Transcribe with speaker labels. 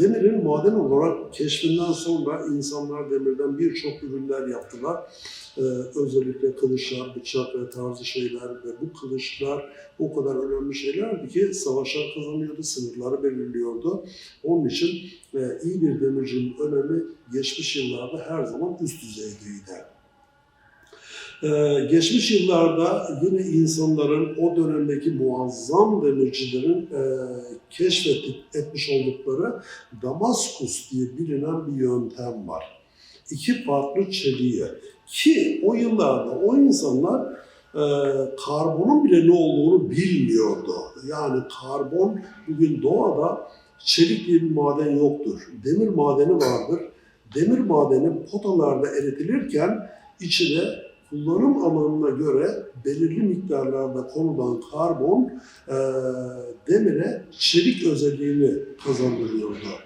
Speaker 1: Demirin maden olarak keşfinden sonra insanlar demirden birçok ürünler yaptılar. Ee, özellikle kılıçlar, bıçak ve tarzı şeyler ve bu kılıçlar o kadar önemli şeylerdi ki savaşlar kazanıyordu, sınırları belirliyordu. Onun için e, iyi bir demircinin önemi geçmiş yıllarda her zaman üst düzeydeydi. Ee, geçmiş yıllarda yine insanların o dönemdeki muazzam demircilerin e, keşfetmiş oldukları Damaskus diye bilinen bir yöntem var. İki farklı çeliği ki o yıllarda o insanlar e, karbonun bile ne olduğunu bilmiyordu. Yani karbon bugün doğada çelik diye bir maden yoktur. Demir madeni vardır. Demir madeni potalarda eritilirken içine kullanım alanına göre belirli miktarlarda konulan karbon e, demire çelik özelliğini kazandırıyordu.